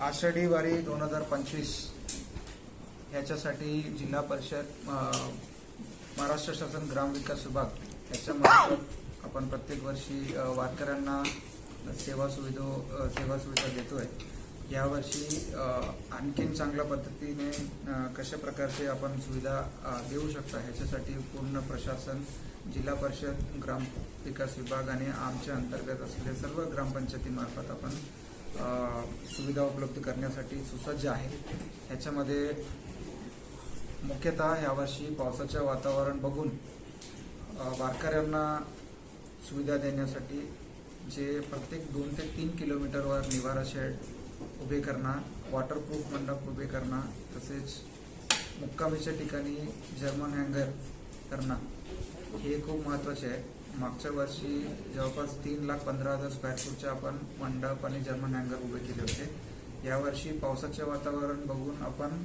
आषाढी वारी दोन हजार पंचवीस ह्याच्यासाठी जिल्हा परिषद महाराष्ट्र शासन ग्रामविकास विभाग याच्यामार्फत आपण प्रत्येक वर्षी वारकऱ्यांना सेवा सुविधा सेवा सुविधा देतोय. यावर्षी आणखीन चांगल्या पद्धतीने कशा प्रकारचे आपण सुविधा देऊ शकता ह्याच्यासाठी पूर्ण प्रशासन जिल्हा परिषद ग्राम विकास विभाग आणि आमच्या अंतर्गत असलेल्या सर्व ग्रामपंचायतीमार्फत आपण सुविधा उपलब्ध करण्यासाठी सुसज्ज आहे. ह्याच्यामध्ये मुख्यतः यावर्षी पावसाचं वातावरण बघून वारकऱ्यांना सुविधा देण्यासाठी जे प्रत्येक दोन ते तीन किलोमीटरवर निवारा शेड उभे करणं वॉटरप्रूफ मंडप उभे करणं तसेच मुक्कामीच्या ठिकाणी जर्मन हँगर करणं हे खूप महत्त्वाचे आहे. मागच्या वर्षी जवळपास तीन लाख पंधरा हजार स्क्वेअर फूटचे आपण मंडप आणि जर्मन हँगर उभे केले होते. यावर्षी पावसाचे वातावरण बघून आपण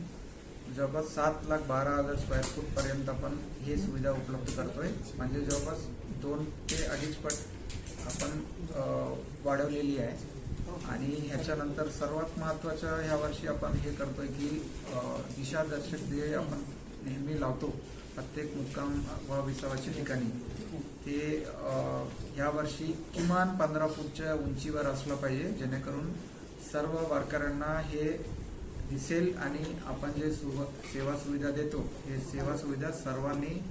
जवळपास सात लाख बारा हजार स्क्वेअर फूट पर्यंत आपण ही सुविधा उपलब्ध करतोय. म्हणजे जवळपास दोन ते अडीच पट आपण वाढवलेली आहे. आणि ह्याच्यानंतर सर्वात महत्त्वाच्या ह्या वर्षी आपण हे करतोय की दिशादर्शक जे आपण नेहमी लावतो. प्रत्येक मुक्काम व विसावाच्या ठिकाणी. ते अ, ह्या वर्षी किमान पंधरा फूटच्या उंचीवर असलं पाहिजे जेणेकरून सर्व वारकऱ्यांना हे दिसेल आणि आपण जे सुव सेवा सुविधा देतो हे सेवा सुविधा सर्वांनी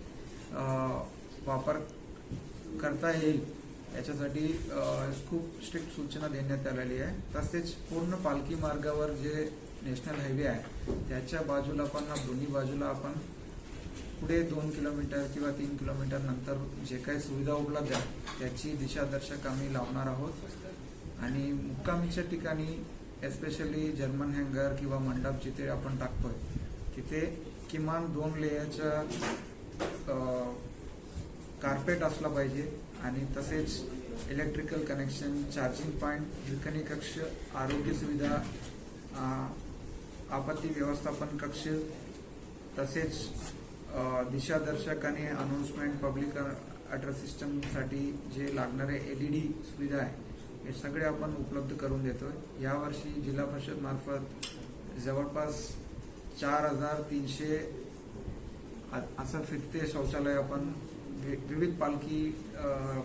वापर करता येईल. याच्यासाठी खूप स्ट्रिक्ट सूचना देण्यात आलेली आहे. तसेच पूर्ण पालखी मार्गावर जे नॅशनल हायवे आहे. त्याच्या बाजूला पण हा दोन्ही बाजूला आपण पुढे दोन किलोमीटर किंवा तीन किलोमीटर नंतर जे काही सुविधा उपलब्ध आहे त्याची दिशादर्शक आम्ही लावणार आहोत. आणि मुक्कामीच्या ठिकाणी एस्पेशली जर्मन हँगर किंवा मंडप जिथे आपण टाकतोय तिथे किमान दोन लेयरचं कार्पेट असला पाहिजे. आणि तसेच electrical connection charging point Hirkani कक्ष आरोग्य सुविधा आपत्ती व्यवस्थापन कक्ष तसेच दिशादर्शक आणि अनाउन्समेंट पब्लिक अॅड्रेस सिस्टमसाठी जे लागणारे एल ई डी सुविधा आहे हे सगळे आपण उपलब्ध करून देतोय. यावर्षी जिल्हा परिषद मार्फत जवळपास चार हजार तीनशे असं फिरते शौचालय आपण वि- विविध पालखी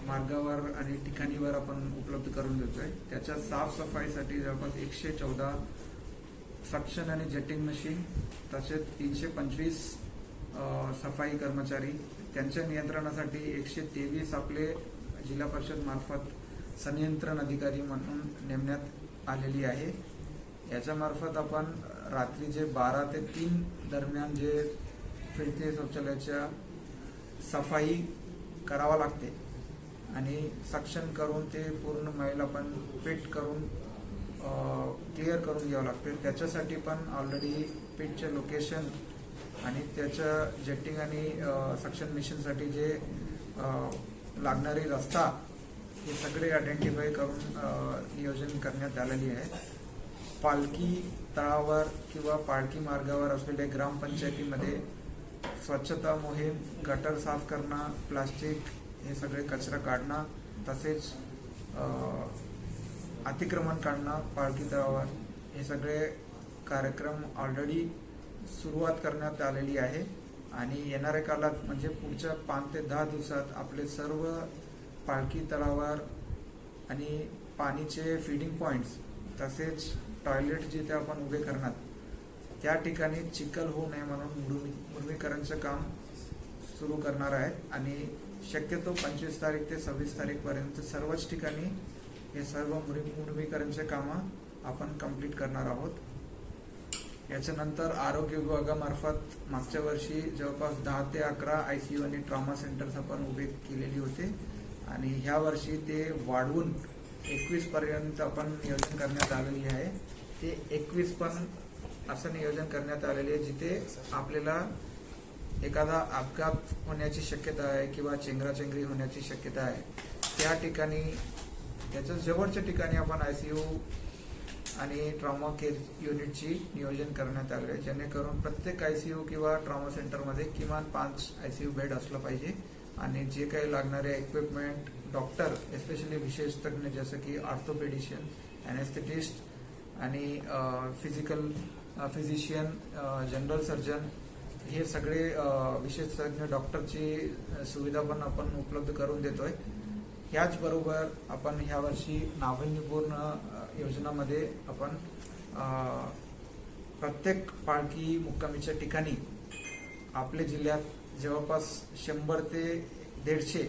मार्गावर आणि ठिकाणीवर आपण उपलब्ध करून देतोय. त्याच्या साफसफाईसाठी जवळपास एकशे चौदा सक्शन आणि जेटिंग मशीन तसेच तीनशे पंचवीस सफाई कर्मचारी. त्यांच्या नियंत्रणासाठी एकशे तेवीस आपले जिल्हा परिषद मार्फत संनियंत्रण अधिकारी म्हणून नेमण्यात आलेली आहे. याच्यामार्फत आपण रात्री जे बारा ते तीन दरम्यान जे फिरते शौचालयाच्या सफाई करावा लागते आणि सक्शन करून ते पूर्ण मैल आपण पेट करून क्लिअर करून घ्यावं लागते. त्याच्यासाठी पण ऑलरेडी पिटचे लोकेशन आणि त्याच्या जेटिंग आणि सक्शन मिशनसाठी जे लागणारी रस्ता हे सगळे आयडेंटिफाय करून नियोजन करण्यात आलेली आहे. पालखी तळावर किंवा पालखी मार्गावर असलेल्या ग्रामपंचायतीमध्ये स्वच्छता मोहीम गटर साफ करणं प्लास्टिक हे सगळे कचरा काढणं तसेच अतिक्रमण काढणं पालखी तळावर हे सगळे कार्यक्रम ऑलरेडी सुरुवात करण्यात आलेली आहे. आणि येणाऱ्या काळात म्हणजे पुढच्या पाच ते दहा दिवसात आपले सर्व पालखी तळावर आणि पाणीचे फिडिंग पॉइंट्स तसेच टॉयलेट जिथे आपण उभे करणार त्या ठिकाणी चिखल होऊ नये म्हणून मुरमी मुरमीकरणचं काम सुरू करणार आहे आणि शक्यतो पंचवीस तारीख ते सव्वीस तारीखपर्यंत सर्वच ठिकाणी हे सर्व मुरी कामं आपण कंप्लीट करणार आहोत. याच्यानंतर आरोग्य विभागामार्फत मागच्या वर्षी जवळपास दहा ते अकरा आय सी यू आणि ट्रॉमा सेंटर्स आपण उभे केलेली होते. आणि ह्या वर्षी ते वाढवून एकवीस पर्यंत आपण नियोजन करण्यात आलेली आहे. ते एकवीस पण असं नियोजन करण्यात आलेले आहे जिथे आपल्याला एखादा अपघात होण्याची शक्यता आहे किंवा चेंगराचेंगरी होण्याची शक्यता आहे. त्या ठिकाणी त्याच्या जवळच्या ठिकाणी आपण आय सी यू आणि ट्रॉमा केअर युनिटची नियोजन करण्यात आले आहे. जेणेकरून प्रत्येक आय सी यू किंवा ट्रॉमा सेंटरमध्ये किमान पाच आय सी यू बेड असलं पाहिजे. आणि जे काही लागणारे इक्विपमेंट डॉक्टर एस्पेशली विशेष तज्ज्ञ जसं की ऑर्थोपेडिशियन अॅनेस्थेटिस्ट आणि फिजिकल फिजिशियन जनरल सर्जन हे सगळे अ, विशेषज्ञ डॉक्टरची सुविधा पण आपण उपलब्ध करून देतोय. ह्याचबरोबर आपण ह्या वर्षी नाविन्यपूर्ण योजनामध्ये आपण प्रत्येक पालखी मुक्कामीच्या ठिकाणी आपल्या जिल्ह्यात जवळपास शंभर ते दीडशे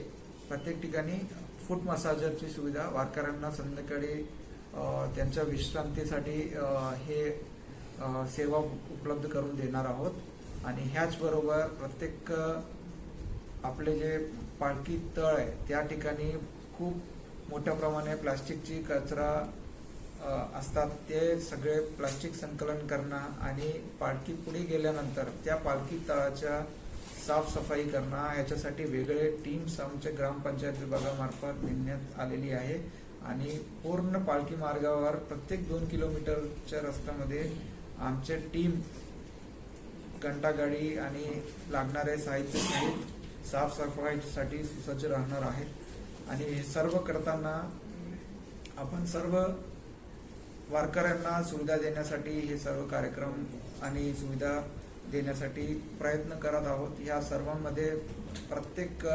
प्रत्येक ठिकाणी फूट मसाजरची सुविधा वारकऱ्यांना संध्याकाळी त्यांच्या विश्रांतीसाठी हे सेवा उपलब्ध करून देणार आहोत. आणि ह्याचबरोबर प्रत्येक आपले जे पालखी तळ आहे त्या ठिकाणी खूप मोठ्या प्रमाणे प्लास्टिकची कचरा असतात. ते सगळे प्लास्टिक संकलन करणं आणि पालखी पुढे गेल्यानंतर त्या पालखी तळाच्या साफसफाई करणं याच्यासाठी वेगळे टीम्स आमच्या ग्रामपंचायत विभागामार्फत नेमण्यात आलेली आहे. आणि पूर्ण पालखी मार्गावर प्रत्येक दोन किलोमीटरच्या रस्त्यामध्ये आमचे टीम घंटागाडी आणि लागणारे साहित्य सहित साफसफाईसाठी सुसज्ज राहणार आहेत. आणि सर्व करताना आपण सर्व वारकऱ्यांना सुविधा देण्यासाठी हे सर्व कार्यक्रम आणि सुविधा देण्यासाठी प्रयत्न करत आहोत. या सर्वांमध्ये प्रत्येक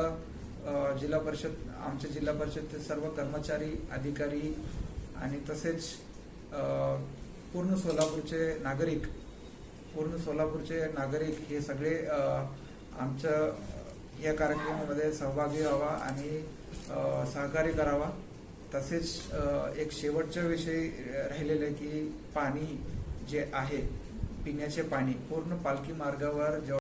जिल्हा परिषद आमच्या जिल्हा परिषदचे सर्व कर्मचारी अधिकारी आणि तसेच पूर्ण सोलापूरचे नागरिक पूर्ण सोलापूरचे नागरिक हे सगळे आमच्या या कार्यक्रमामध्ये सहभागी व्हावा आणि सहकार्य करावा. तसेच एक शेवटच्या विषयी राहिलेलं आहे की पाणी जे आहे पिण्याचे पाणी पूर्ण पालखी मार्गावर जेव्हा